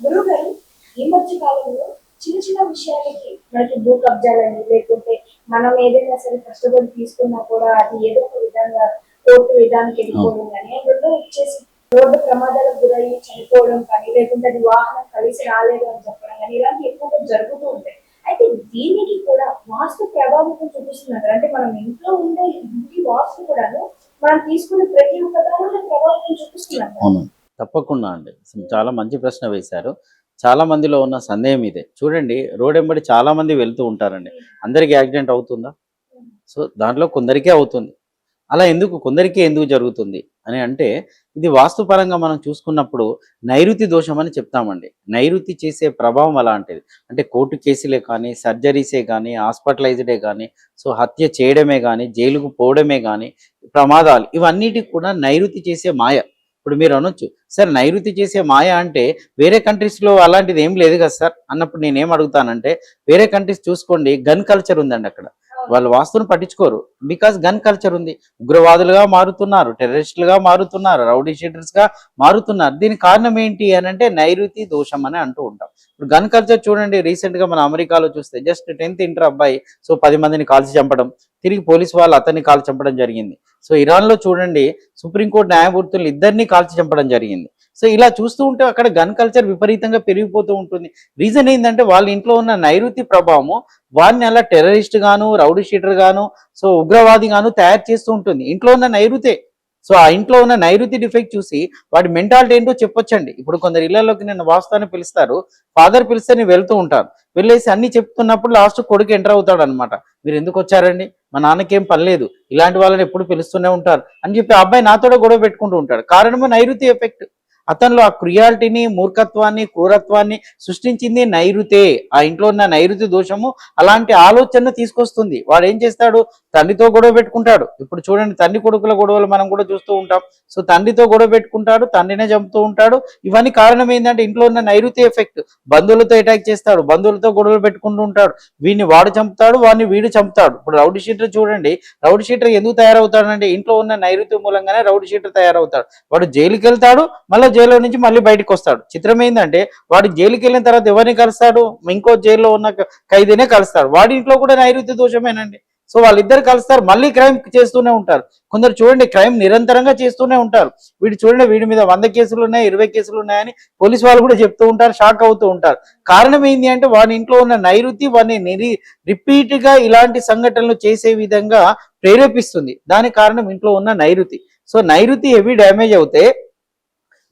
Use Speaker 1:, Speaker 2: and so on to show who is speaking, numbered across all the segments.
Speaker 1: గురువు గారు ఈ మధ్య కాలంలో చిన్న చిన్న విషయాలకి మనకి భూ కబ్జాలని లేకుంటే మనం ఏదైనా సరే కష్టపడి తీసుకున్నా కూడా అది ఏదో ఒక విధంగా కోర్టు విధానికి వెళ్ళిపోవడం కానీ అందులో వచ్చేసి రోడ్డు ప్రమాదాలకు గురయ్యి చనిపోవడం కానీ లేకుంటే అది వాహనం కలిసి రాలేదు అని చెప్పడం కానీ ఇలాంటి ఎక్కువగా జరుగుతూ ఉంటాయి. అయితే దీనికి కూడా వాస్తు ప్రభావితం చూపిస్తున్నారు. అంటే మనం ఇంట్లో ఉండే ఇంటి వాస్తు కూడాను మనం తీసుకునే ప్రతి ఒక్క దానిలో ప్రభావితం చూపిస్తున్నారు.
Speaker 2: తప్పకుండా అండి. చాలా మంచి ప్రశ్న వేశారు. చాలా మందిలో ఉన్న సందేహం ఇదే. చూడండి రోడ్ వెంబడి చాలా మంది వెళ్తూ ఉంటారండి. అందరికి యాక్సిడెంట్ అవుతుందా? సో దాంట్లో కొందరికే అవుతుంది. అలా ఎందుకు? కొందరికే ఎందుకు జరుగుతుంది? అని అంటే ఇది వాస్తుపరంగా మనం చూసుకున్నప్పుడు నైరుతి దోషం అని చెప్తామండి. నైరుతి చేసే ప్రభావం అలాంటిది. అంటే కోర్టు కేసులే కానీ సర్జరీసే కానీ హాస్పిటలైజ్డే కానీ సో హత్య చేయడమే కానీ జైలుకు పోవడమే కానీ ప్రమాదాలు ఇవన్నిటికి కూడా నైరుతి చేసే మాయ. ఇప్పుడు మీరు అనొచ్చు సార్ నైరుతి చేసే మాయ అంటే వేరే కంట్రీస్లో అలాంటిది ఏం లేదు కదా సార్ అన్నప్పుడు నేనేం అడుగుతానంటే వేరే కంట్రీస్ చూసుకోండి గన్ కల్చర్ ఉందండి అక్కడ. వాళ్ళు వాస్తును పట్టించుకోరు. బికాస్ గన్ కల్చర్ ఉంది. ఉగ్రవాదులుగా మారుతున్నారు టెర్రరిస్టులుగా మారుతున్నారు రౌడీ షీటర్స్గా మారుతున్నారు. దీని కారణం ఏంటి అని అంటే నైరుతి దోషం అని అంటూ ఉంటాం. ఇప్పుడు గన్ కల్చర్ చూడండి రీసెంట్గా మన అమెరికాలో చూస్తే జస్ట్ టెన్త్ ఇంటర్ అబ్బాయి సో పది మందిని కాల్చి చంపడం తిరిగి పోలీసు వాళ్ళు అతన్ని కాల్చి చంపడం జరిగింది. సో ఇరాన్లో చూడండి సుప్రీంకోర్టు న్యాయమూర్తులు ఇద్దరిని కాల్చి చంపడం జరిగింది. సో ఇలా చూస్తూ ఉంటే అక్కడ గన్ కల్చర్ విపరీతంగా పెరిగిపోతూ ఉంటుంది. రీజన్ ఏంటంటే వాళ్ళ ఇంట్లో ఉన్న నైరుతి ప్రభావము వాడిని అలా టెర్రరిస్ట్ గాను రౌడీ షీటర్ గాను సో ఉగ్రవాది గాను తయారు చేస్తూ ఉంటుంది. ఇంట్లో ఉన్న నైరుతే. సో ఆ ఇంట్లో ఉన్న నైరుతి డిఫెక్ట్ చూసి వాడి మెంటాలిటీ ఏంటో చెప్పొచ్చండి. ఇప్పుడు కొందరు ఇళ్ళలోకి నేను వాస్తవాన్ని పిలుస్తారు. ఫాదర్ పిలిస్తే నేను వెళ్తూ ఉంటాను. వెళ్ళేసి అన్ని చెప్తున్నప్పుడు లాస్ట్ కొడుకు ఎంటర్ అవుతాడు అనమాట మీరు ఎందుకు వచ్చారండి? మా నాన్నకేం పని లేదు. ఇలాంటి వాళ్ళని ఎప్పుడు పిలుస్తూనే ఉంటారు. అని చెప్పి ఆ అబ్బాయి నాతో గొడవ పెట్టుకుంటూ ఉంటాడు. కారణము నైరుతి ఎఫెక్ట్ అతనిలో ఆ క్రియాలిటీని మూర్ఖత్వాన్ని క్రూరత్వాన్ని సృష్టించింది నైరుతే. ఆ ఇంట్లో ఉన్న నైరుతి దోషము అలాంటి ఆలోచన తీసుకొస్తుంది. వాడు ఏం చేస్తాడు? తండ్రితో గొడవ పెట్టుకుంటాడు. ఇప్పుడు చూడండి తండ్రి కొడుకుల గొడవలు మనం కూడా చూస్తూ ఉంటాం. సో తండ్రితో గొడవ పెట్టుకుంటాడు తండ్రినే చంపుతూ ఉంటాడు. ఇవన్నీ కారణం ఏంటంటే ఇంట్లో ఉన్న నైరుతి ఎఫెక్ట్. బంధువులతో అటాక్ చేస్తాడు బంధువులతో గొడవలు పెట్టుకుంటూ ఉంటాడు. వీడిని వాడు చంపుతాడు వాడిని వీడు చంపుతాడు. ఇప్పుడు రౌడీ షీటర్ చూడండి రౌడీ షీటర్ ఎందుకు తయారవుతాడంటే ఇంట్లో ఉన్న నైరుతి మూలంగానే రౌడీ షీటర్ తయారవుతాడు. వాడు జైలుకి వెళ్తాడు మళ్ళీ జైల్లో నుంచి మళ్ళీ బయటకు వస్తాడు. చిత్రం ఏంటంటే వాడు జైలుకి వెళ్ళిన తర్వాత ఎవరిని కలుస్తాడు? ఇంకో జైల్లో ఉన్న ఖైదీనే కలుస్తాడు. వాడి ఇంట్లో కూడా నైరుతి దోషమేనండి. సో వాళ్ళిద్దరు కలుస్తారు. మళ్ళీ క్రైమ్ చేస్తూనే ఉంటారు. కొందరు చూడండి క్రైమ్ నిరంతరంగా చేస్తూనే ఉంటారు. వీడు చూడండి వీడి మీద వంద కేసులు ఉన్నాయి ఇరవై కేసులు ఉన్నాయని పోలీస్ వాళ్ళు కూడా చెప్తూ ఉంటారు షాక్ అవుతూ ఉంటారు. కారణం ఏంటి అంటే వాడి ఇంట్లో ఉన్న నైరుతి వాడిని నిరి రిపీట్గా ఇలాంటి సంఘటనలు చేసే విధంగా ప్రేరేపిస్తుంది. దాని కారణం ఇంట్లో ఉన్న నైరుతి సో నైరుతి హెవీ డ్యామేజ్ అవుతే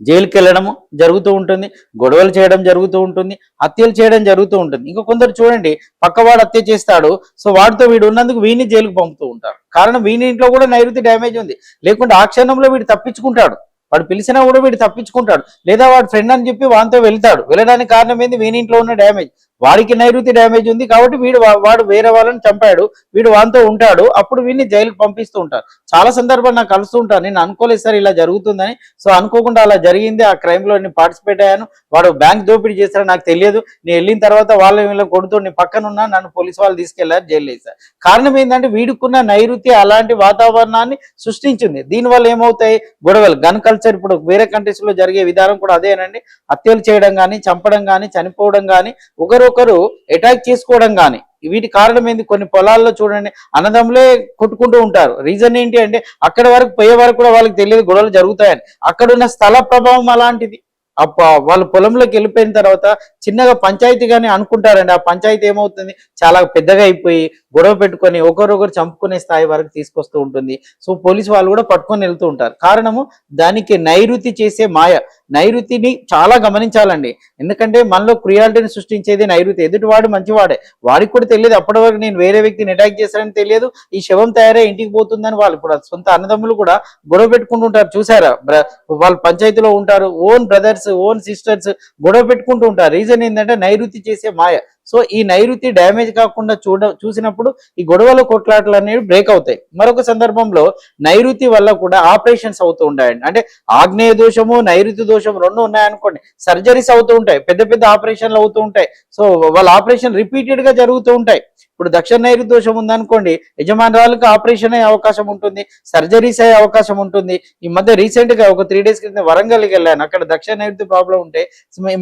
Speaker 2: జైలుకి వెళ్ళడం జరుగుతూ ఉంటుంది గొడవలు చేయడం జరుగుతూ ఉంటుంది హత్యలు చేయడం జరుగుతూ ఉంటుంది. ఇంకా కొందరు చూడండి పక్కవాడు హత్య చేస్తాడు సో వాడితో వీడు ఉన్నందుకు వీని జైలుకు పంపుతూ ఉంటారు. కారణం వీని ఇంట్లో కూడా నైరుతి డ్యామేజ్ ఉంది. లేకుంటే ఆ క్షణంలో వీడు తప్పించుకుంటాడు. వాడు పిలిచినా కూడా వీడు తప్పించుకుంటాడు. లేదా వాడు ఫ్రెండ్ అని చెప్పి వానితో వెళ్తాడు. వెళ్ళడానికి కారణం ఏంది? వీని ఇంట్లో ఉన్న డ్యామేజ్. వాడికి నైరుతి డ్యామేజ్ ఉంది కాబట్టి వీడు వాడు వేరే వాళ్ళని చంపాడు వీడు వాంతో ఉంటాడు అప్పుడు వీడిని జైలుకి పంపిస్తూ ఉంటారు చాలా సందర్భాలు నాకు కలుస్తూ ఉంటాను. నేను అనుకోలేదు సార్ ఇలా జరుగుతుందని. సో అనుకోకుండా అలా జరిగింది. ఆ క్రైమ్లో నేను పార్టిసిపేట్ అయ్యాను. వాడు బ్యాంక్ దోపిడీ చేస్తాడు నాకు తెలియదు. నేను వెళ్ళిన తర్వాత వాళ్ళ వీళ్ళ కొడుతూ నేను పక్కన ఉన్నా. నన్ను పోలీసు వాళ్ళు తీసుకెళ్ళారు జైలు వేశారు కారణం ఏంటంటే వీడుకున్న నైరుతి అలాంటి వాతావరణాన్ని సృష్టించింది. దీనివల్ల ఏమవుతాయి? గొడవలు. గన్ కల్చర్ ఇప్పుడు వేరే కంట్రీస్లో జరిగే విధానం కూడా అదేనండి. హత్యలు చేయడం కానీ చంపడం కానీ చనిపోవడం కానీ ఒకరు అటాక్ చేసుకోవడం కానీ వీటి కారణం ఏంది? కొన్ని పొలాల్లో చూడండి అన్నదమ్ములే కొట్టుకుంటూ ఉంటారు. రీజన్ ఏంటి అంటే అక్కడ వరకు పోయే వరకు కూడా వాళ్ళకి తెలియదు గొడవలు జరుగుతాయని. అక్కడ ఉన్న స్థల ప్రభావం అలాంటిది. అప్ప వాళ్ళు పొలంలోకి వెళ్ళిపోయిన తర్వాత చిన్నగా పంచాయతీ కానీ అనుకుంటారండి. ఆ పంచాయతీ ఏమవుతుంది? చాలా పెద్దగా అయిపోయి గొడవ పెట్టుకొని ఒకరొకరు చంపుకునే స్థాయి వరకు తీసుకొస్తూ ఉంటుంది. సో పోలీసు వాళ్ళు కూడా పట్టుకొని వెళ్తూ ఉంటారు. కారణము దానికి నైరుతి చేసే మాయ. నైరుతిని చాలా గమనించాలండి. ఎందుకంటే మనలో క్రియాలిటీని సృష్టించేది నైరుతి. ఎదుటివాడు మంచివాడే. వాడికి కూడా తెలియదు. అప్పటి వరకు నేను వేరే వ్యక్తిని అటాక్ చేశానని తెలియదు. ఈ శవం తయారై ఇంటికి పోతుందని వాళ్ళు ఇప్పుడు సొంత అన్నదమ్ములు కూడా గొడవ పెట్టుకుంటుంటారు చూసారా బ్ర- వాళ్ళు పంచాయతీలో ఉంటారు. ఓన్ బ్రదర్స్ ఓన్ సిస్టర్స్ గొడవ పెట్టుకుంటూ ఉంటారు. రీజన్ ఏంటంటే నైరుతి చేసే మాయ. సో ఈ నైరుతి డ్యామేజ్ కాకుండా చూడ చూసినప్పుడు ఈ గొడవల కొట్లాటలు అనేవి బ్రేక్ అవుతాయి. మరొక సందర్భంలో నైరుతి వల్ల కూడా ఆపరేషన్స్ అవుతూ ఉంటాయండి. అంటే ఆగ్నేయ దోషము నైరుతి దోషం రెండు ఉన్నాయనుకోండి సర్జరీస్ అవుతూ ఉంటాయి పెద్ద పెద్ద ఆపరేషన్లు అవుతూ ఉంటాయి. సో వాళ్ళ ఆపరేషన్ రిపీటెడ్గా జరుగుతూ ఉంటాయి. ఇప్పుడు దక్షిణ నైరుతి దోషం ఉందనుకోండి యజమానురాలకు ఆపరేషన్ అయ్యే అవకాశం ఉంటుంది సర్జరీస్ అయ్యే అవకాశం ఉంటుంది. ఈ మధ్య రీసెంట్గా ఒక త్రీ డేస్ క్రితం వరంగల్కి వెళ్ళాను. అక్కడ దక్షిణ నైరుతి ప్రాబ్లం ఉంటే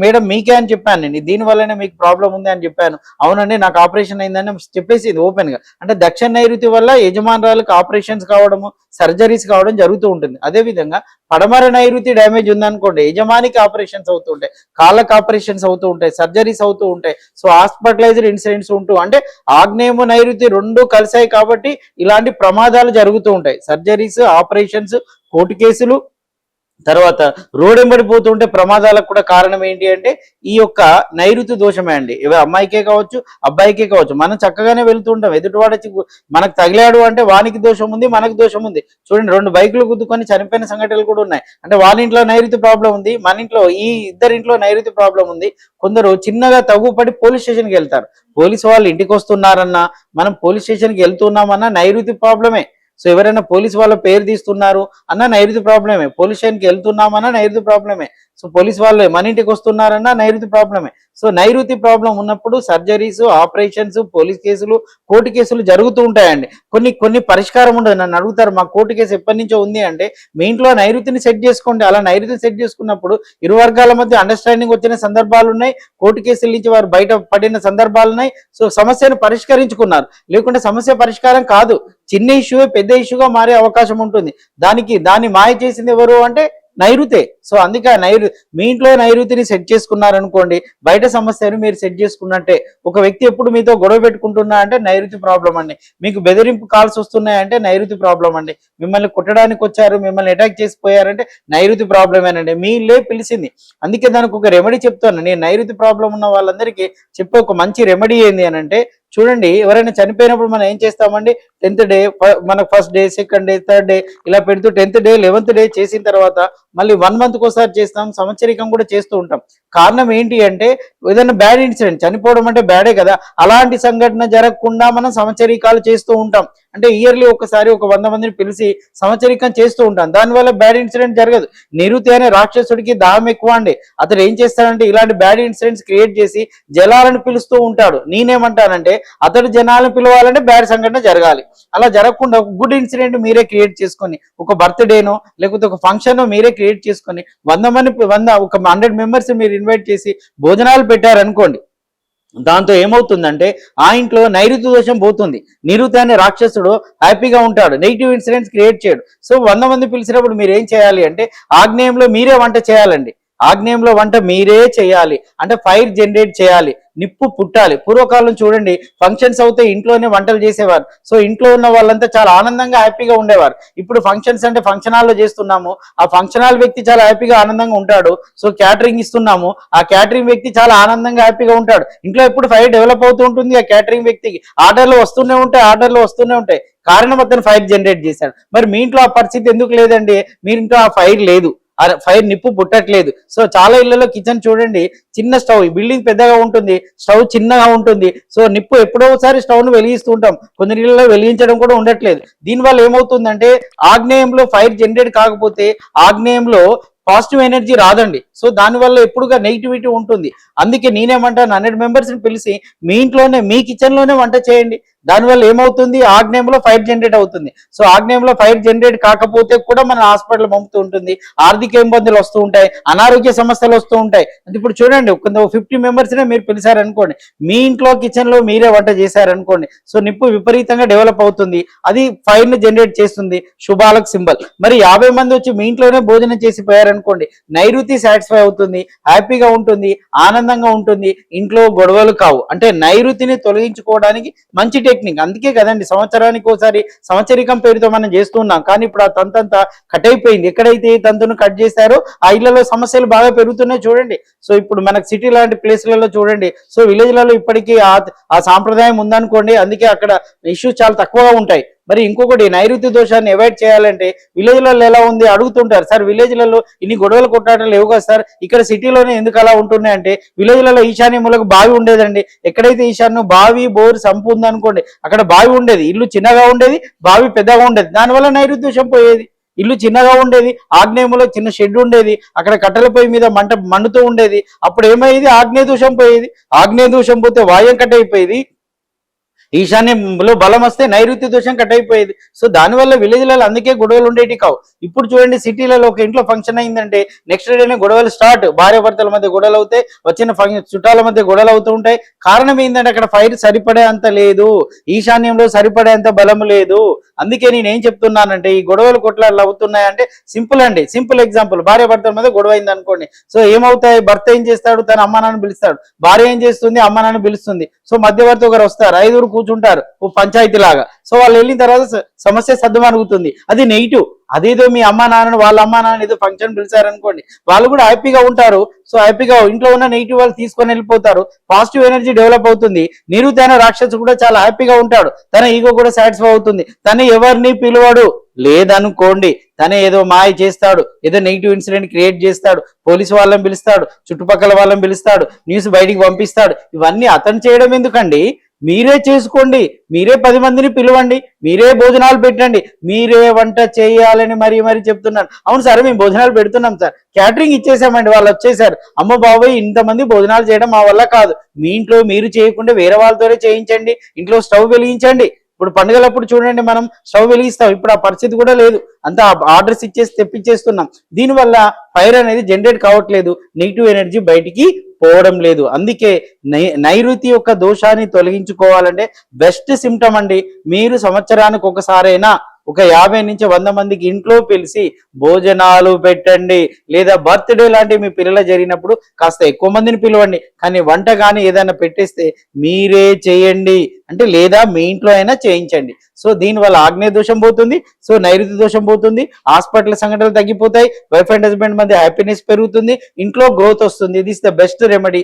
Speaker 2: మేడం మీకే అని చెప్పాను నేను. దీని వల్లనే మీకు ప్రాబ్లం ఉంది అని చెప్పాను. అవునండి నాకు ఆపరేషన్ అయిందని చెప్పేసి ఓపెన్గా. అంటే దక్షిణ నైరుతి వల్ల యజమానురాలకు ఆపరేషన్స్ కావడము సర్జరీస్ కావడం జరుగుతూ ఉంటుంది. అదే విధంగా పడమర నైరుతి డ్యామేజ్ ఉందనుకోండి యజమానికి ఆపరేషన్స్ అవుతూ ఉంటాయి కాళ్ళకు ఆపరేషన్స్ అవుతూ ఉంటాయి సర్జరీస్ అవుతూ ఉంటాయి. సో హాస్పిటలైజ్డ్ ఇన్సిడెంట్స్ ఉంటూ అంటే ఆగ్నేయము నైరుతి రెండు కలిసాయి కాబట్టి ఇలాంటి ప్రమాదాలు జరుగుతూ ఉంటాయి. సర్జరీస్ ఆపరేషన్స్ కోర్టు కేసులు తర్వాత రోడ్ ఎంబడిపోతుంటే ప్రమాదాలకు కూడా కారణం ఏంటి అంటే ఈ యొక్క నైరుతి దోషమే అండి. ఇవి అమ్మాయికే కావచ్చు అబ్బాయికే కావచ్చు. మనం చక్కగానే వెళ్తుంటాం. ఎదుటివాడ మనకు తగిలాడు అంటే వానికి దోషం ఉంది మనకు దోషం ఉంది. చూడండి రెండు బైకులు గుద్దుకొని చనిపోయిన సంఘటనలు కూడా ఉన్నాయి. అంటే వాళ్ళ ఇంట్లో నైరుతి ప్రాబ్లం ఉంది మన ఇంట్లో ఈ ఇద్దరి ఇంట్లో నైరుతి ప్రాబ్లం ఉంది. కొందరు చిన్నగా తగుపడి పోలీస్ స్టేషన్కి వెళ్తారు. పోలీసు వాళ్ళు ఇంటికి వస్తున్నారన్నా మనం పోలీస్ స్టేషన్కి వెళ్తున్నామన్నా నైరుతి ప్రాబ్లమే. సో ఎవరైనా పోలీస్ వాళ్ళ పేరు తీస్తున్నారు అన్న నైరుతి ప్రాబ్లమే. పోలీస్ స్టేషన్కి వెళ్తున్నామన్నా నైరుతి ప్రాబ్లమే. సో పోలీస్ వాళ్ళు మన ఇంటికి వస్తున్నారన్నా నైరుతి ప్రాబ్లమే. సో నైరుతి ప్రాబ్లం ఉన్నప్పుడు సర్జరీస్ ఆపరేషన్స్ పోలీస్ కేసులు కోర్టు కేసులు జరుగుతూ ఉంటాయండి. కొన్ని కొన్ని పరిష్కారం ఉండదు. నన్ను అడుగుతారు మా కోర్టు కేసు ఎప్పటి నుంచో ఉంది? అంటే మీ ఇంట్లో నైరుతిని సెట్ చేసుకోండి. అలా నైరుతిని సెట్ చేసుకున్నప్పుడు ఇరు వర్గాల మధ్య అండర్స్టాండింగ్ వచ్చిన సందర్భాలు ఉన్నాయి. కోర్టు కేసుల నుంచి వారు బయట పడిన సందర్భాలు ఉన్నాయి. సో సమస్యను పరిష్కరించుకున్నారు. లేకుంటే సమస్య పరిష్కారం కాదు. చిన్న ఇష్యూ పెద్ద ఇష్యూగా మారే అవకాశం ఉంటుంది. దానికి దాన్ని మాయ చేసింది ఎవరు అంటే నైరుతే. సో అందుకే నైరు మీ ఇంట్లో నైరుతిని సెట్ చేసుకున్నారనుకోండి బయట సమస్యను మీరు సెట్ చేసుకున్నట్టే. ఒక వ్యక్తి ఎప్పుడు మీతో గొడవ పెట్టుకుంటున్నా అంటే నైరుతి ప్రాబ్లం అండి. మీకు బెదిరింపు కాల్స్ వస్తున్నాయంటే నైరుతి ప్రాబ్లం అండి. మిమ్మల్ని కొట్టడానికి వచ్చారు మిమ్మల్ని అటాక్ చేసిపోయారంటే నైరుతి ప్రాబ్లమేనండి. మీ ఇల్లే పిలిచింది. అందుకే దానికి ఒక రెమెడీ చెప్తాను. నేను నైరుతి ప్రాబ్లం ఉన్న వాళ్ళందరికీ చెప్పే ఒక మంచి రెమెడీ ఏంది అని అంటే చూడండి ఎవరైనా చనిపోయినప్పుడు మనం ఏం చేస్తామండి? టెన్త్ డే మనకు first day second day third day ఇలా పెడుతూ టెన్త్ డే లెవెన్త్ డే చేసిన తర్వాత మళ్ళీ వన్ మంత్ ఒకసారి చేస్తాం సంవత్సరికం కూడా చేస్తూ ఉంటాం. కారణం ఏంటి అంటే ఏదైనా బ్యాడ్ ఇన్సిడెంట్ చనిపోవడం అంటే బ్యాడే కదా? అలాంటి సంఘటన జరగకుండా మనం సంవత్సరికాలు చేస్తూ ఉంటాం. అంటే ఇయర్లీ ఒకసారి ఒక వంద మందిని పిలిచి సంవత్సరికం చేస్తూ ఉంటాను దానివల్ల బ్యాడ్ ఇన్సిడెంట్ జరగదు. నిరుతి అనే రాక్షసుడికి దాహం ఎక్కువ అండి అతడు ఏం చేస్తాడంటే ఇలాంటి బ్యాడ్ ఇన్సిడెంట్స్ క్రియేట్ చేసి జలాలను పిలుస్తూ ఉంటాడు. నేనేమంటానంటే అతడు జనాలను పిలవాలంటే బ్యాడ్ సంఘటన జరగాలి. అలా జరగకుండా ఒక గుడ్ ఇన్సిడెంట్ మీరే క్రియేట్ చేసుకొని ఒక బర్త్డేనో లేకపోతే ఒక ఫంక్షన్ మీరే క్రియేట్ చేసుకొని వంద మంది వంద ఒక హండ్రెడ్ మెంబర్స్ మీరు ఇన్వైట్ చేసి భోజనాలు పెట్టారనుకోండి. దాంతో ఏమవుతుందంటే ఆ ఇంట్లో నైరుతి దోషం పోతుంది. నిరుతి అనే రాక్షసుడు హ్యాపీగా ఉంటాడు. నెగిటివ్ ఇన్సిడెంట్స్ క్రియేట్ చేయడు. సో వంద మంది పిలిచినప్పుడు మీరు ఏం చేయాలి అంటే ఆగ్నేయంలో మీరే వంట చేయాలండి. ఆగ్నేయంలో వంట మీరే చేయాలి. అంటే ఫైర్ జనరేట్ చేయాలి. నిప్పు పుట్టాలి. పూర్వకాలం చూడండి ఫంక్షన్స్ అవుతే ఇంట్లోనే వంటలు చేసేవారు. సో ఇంట్లో ఉన్న వాళ్ళంతా చాలా ఆనందంగా హ్యాపీగా ఉండేవారు. ఇప్పుడు ఫంక్షన్స్ అంటే ఫంక్షన్ హాల్లో చేస్తున్నాము. ఆ ఫంక్షన్ హాల్ వ్యక్తి చాలా హ్యాపీగా ఆనందంగా ఉంటాడు. సో క్యాటరింగ్ ఇస్తున్నాము. ఆ క్యాటరింగ్ వ్యక్తి చాలా ఆనందంగా హ్యాపీగా ఉంటాడు. ఇంట్లో ఎప్పుడు ఫైర్ డెవలప్ అవుతూ ఉంటుంది. ఆ క్యాటరింగ్ వ్యక్తికి ఆర్డర్లు వస్తూనే ఉంటాయి ఆర్డర్లు వస్తూనే ఉంటాయి. కారణం అతను ఫైర్ జనరేట్ చేశాడు. మరి మీ ఇంట్లో ఆ పరిస్థితి ఎందుకు లేదండి? మీ ఇంట్లో ఆ ఫైర్ లేదు. ఫైర్ నిప్పు పుట్టట్లేదు. సో చాలా ఇళ్ళలో కిచెన్ చూడండి చిన్న స్టవ్ బిల్డింగ్ పెద్దగా ఉంటుంది స్టవ్ చిన్నగా ఉంటుంది. సో నిప్పు ఎప్పుడో ఒకసారి స్టవ్ను వెలిగిస్తూ ఉంటాం. కొన్ని ఇళ్ళలో వెలిగించడం కూడా ఉండట్లేదు. దీనివల్ల ఏమవుతుందంటే ఆగ్నేయంలో ఫైర్ జనరేట్ కాకపోతే ఆగ్నేయంలో పాజిటివ్ ఎనర్జీ రాదండి. సో దానివల్ల ఎప్పుడుగా నెగిటివిటీ ఉంటుంది. అందుకే నేనేమంటాను హండ్రెడ్ మెంబర్స్ని పిలిచి మీ ఇంట్లోనే మీ కిచెన్లోనే వంట చేయండి. దానివల్ల ఏమవుతుంది? ఆగ్నేయంలో ఫైర్ జనరేట్ అవుతుంది. సో ఆగ్నేయంలో ఫైర్ జనరేట్ కాకపోతే కూడా మన హాస్పిటల్ పంపుతూ ఉంటుంది. ఆర్థిక ఇబ్బందులు వస్తూ ఉంటాయి. అనారోగ్య సమస్యలు వస్తూ ఉంటాయి. అంటే ఇప్పుడు చూడండి కొంత ఫిఫ్టీ మెంబర్స్ నే మీరు పిలిచారనుకోండి మీ ఇంట్లో కిచెన్లో మీరే వంట చేశారనుకోండి సో నిప్పు విపరీతంగా డెవలప్ అవుతుంది. అది ఫైర్ని జనరేట్ చేస్తుంది. శుభాలకు సింబల్ మరి యాభై మంది వచ్చి మీ ఇంట్లోనే భోజనం చేసి పోయారనుకోండి నైరుతి సాటిస్ఫై అవుతుంది హ్యాపీగా ఉంటుంది ఆనందంగా ఉంటుంది ఇంట్లో గొడవలు కావు. అంటే నైరుతిని తొలగించుకోవడానికి మంచి టెక్నిక్. అందుకే కదండి సంవత్సరానికి ఒకసారి సంవత్సరికం పేరుతో మనం చేస్తున్నాం కానీ ఇప్పుడు ఆ తంతంతా కట్ అయిపోయింది. ఎక్కడైతే ఈ తంతును కట్ చేశారో ఆ ఇళ్ళలో సమస్యలు బాగా పెరుగుతున్నాయి చూడండి. సో ఇప్పుడు మనకు సిటీ లాంటి ప్లేస్లలో చూడండి. సో విలేజ్లలో ఇప్పటికీ ఆ ఆ సాంప్రదాయం ఉందనుకోండి. అందుకే అక్కడ ఇష్యూస్ చాలా తక్కువగా ఉంటాయి. మరి ఇంకొకటి నైరుతి దోషాన్ని అవాయిడ్ చేయాలంటే విలేజ్లలో ఎలా ఉంది అడుగుతుంటారు. సార్ విలేజ్లలో ఇన్ని గొడవలు కొట్టాటలు లేవు కదా సార్? ఇక్కడ సిటీలోనే ఎందుకు అలా ఉంటున్నాయి అంటే విలేజ్లలో ఈశాన్యములకు బావి ఉండేదండి. ఎక్కడైతే ఈశాన్యం బావి బోర్ సంపు ఉందనుకోండి అక్కడ బావి ఉండేది. ఇల్లు చిన్నగా ఉండేది బావి పెద్దగా ఉండేది. దానివల్ల నైరుతి దోషం పోయేది. ఇల్లు చిన్నగా ఉండేది ఆగ్నేయములో చిన్న షెడ్ ఉండేది అక్కడ కట్టెల పొయ్యి మీద మంట మండుతూ ఉండేది. అప్పుడు ఏమయ్యేది ఆగ్నేయ దోషం పోయేది. ఆగ్నేయ దోషం పోతే వాయం కట్ అయిపోయేది. ఈశాన్యంలో బలం వస్తే నైరుతి దోషం కట్ అయిపోయేది. సో దానివల్ల విలేజ్లలో అందుకే గొడవలు ఉండేటి కావు. ఇప్పుడు చూడండి సిటీలలో ఒక ఇంట్లో ఫంక్షన్ అయిందంటే నెక్స్ట్ డేనే గొడవలు స్టార్ట్ భార్య భర్తల మధ్య గొడవలు అవుతాయి వచ్చిన ఫంక్షన్ చుట్టాల మధ్య గొడవలు అవుతూ ఉంటాయి. కారణం ఏంటంటే అక్కడ ఫైర్ సరిపడే అంత లేదు. ఈశాన్యంలో సరిపడే అంత బలం లేదు. అందుకే నేను ఏం చెప్తున్నానంటే ఈ గొడవలు కొట్లాట్లు అవుతున్నాయంటే సింపుల్ అండి. Simple example. భార్య భర్తల మధ్య గొడవ అయింది అనుకోండి. సో ఏమవుతాయి? భర్త ఏం చేస్తాడు? తన అమ్మ నాన్న పిలుస్తాడు. భార్య ఏం చేస్తుంది? అమ్మ నాన్న పిలుస్తుంది. సో మధ్యవర్తి ఒకరు వస్తారు. ఐదుగురు కూర్చుంటారు ఓ పంచాయతీ లాగా. సో వాళ్ళు వెళ్ళిన తర్వాత సమస్య సర్దుమణుగుతుంది అది నెగిటివ్. అదేదో మీ అమ్మ నాన్నని వాళ్ళ అమ్మ నాన్న ఏదో ఫంక్షన్ పిలిచారనుకోండి వాళ్ళు కూడా హ్యాపీగా ఉంటారు. సో హ్యాపీగా ఇంట్లో ఉన్న నెగిటివ్ వాళ్ళు తీసుకొని వెళ్ళిపోతారు. పాజిటివ్ ఎనర్జీ డెవలప్ అవుతుంది. నిరుతైన రాక్షసు కూడా చాలా హ్యాపీగా ఉంటాడు. తన ఈగో కూడా సాటిస్ఫై అవుతుంది. తను ఎవరిని పిలువడు? లేదనుకోండి. తనే ఏదో మాయ చేస్తాడు. ఏదో నెగిటివ్ ఇన్సిడెంట్ క్రియేట్ చేస్తాడు. పోలీసు వాళ్ళని పిలుస్తాడు. చుట్టుపక్కల వాళ్ళని పిలుస్తాడు. న్యూస్ బయటికి పంపిస్తాడు. ఇవన్నీ అతను చేయడం ఎందుకండి? మీరే చేసుకోండి మీరే పది మందిని పిలవండి మీరే భోజనాలు పెట్టండి. మీరే వంట చేయాలని మరీ మరీ చెప్తున్నాను అవును సార్ మేము భోజనాలు పెడుతున్నాం సార్. క్యాటరింగ్ ఇచ్చేసామండి వాళ్ళు వచ్చేసారు అమ్మ బాబాయ్ ఇంతమంది భోజనాలు చేయడం మా వల్ల కాదు. మీ ఇంట్లో మీరు చేయకుండా వేరే వాళ్ళతోనే చేయించండి. ఇంట్లో స్టవ్ వెలిగించండి. ఇప్పుడు పండుగలప్పుడు చూడండి మనం స్టవ్ వెలిగిస్తాం. ఇప్పుడు ఆ పరిస్థితి కూడా లేదు. అంతా ఆర్డర్స్ ఇచ్చేసి తెప్పించేస్తున్నాం. దీనివల్ల ఫైర్ అనేది జనరేట్ కావట్లేదు. నెగిటివ్ ఎనర్జీ బయటికి పోవడం లేదు. అందుకే నైరుతి యొక్క దోషాన్ని తొలగించుకోవాలంటే బెస్ట్ సిమ్టమ్ అండి. మీరు సంవత్సరానికి ఒకసారైనా ఒక యాభై నుంచి వంద మందికి ఇంట్లో పిలిచి భోజనాలు పెట్టండి. లేదా బర్త్డే లాంటి మీ పిల్లల జరిగినప్పుడు కాస్త ఎక్కువ మందిని పిలవండి. కానీ వంట కానీ ఏదైనా పెట్టేస్తే మీరే చేయండి. అంటే లేదా మీ ఇంట్లో అయినా చేయించండి. సో దీనివల్ల ఆగ్నేయ దోషం పోతుంది. సో నైరుతి దోషం పోతుంది. హాస్పిటల్ సంఘటనలు తగ్గిపోతాయి. వైఫ్ అండ్ హస్బెండ్ మధ్య హ్యాపీనెస్ పెరుగుతుంది. ఇంట్లో గ్రోత్ వస్తుంది. This the best remedy.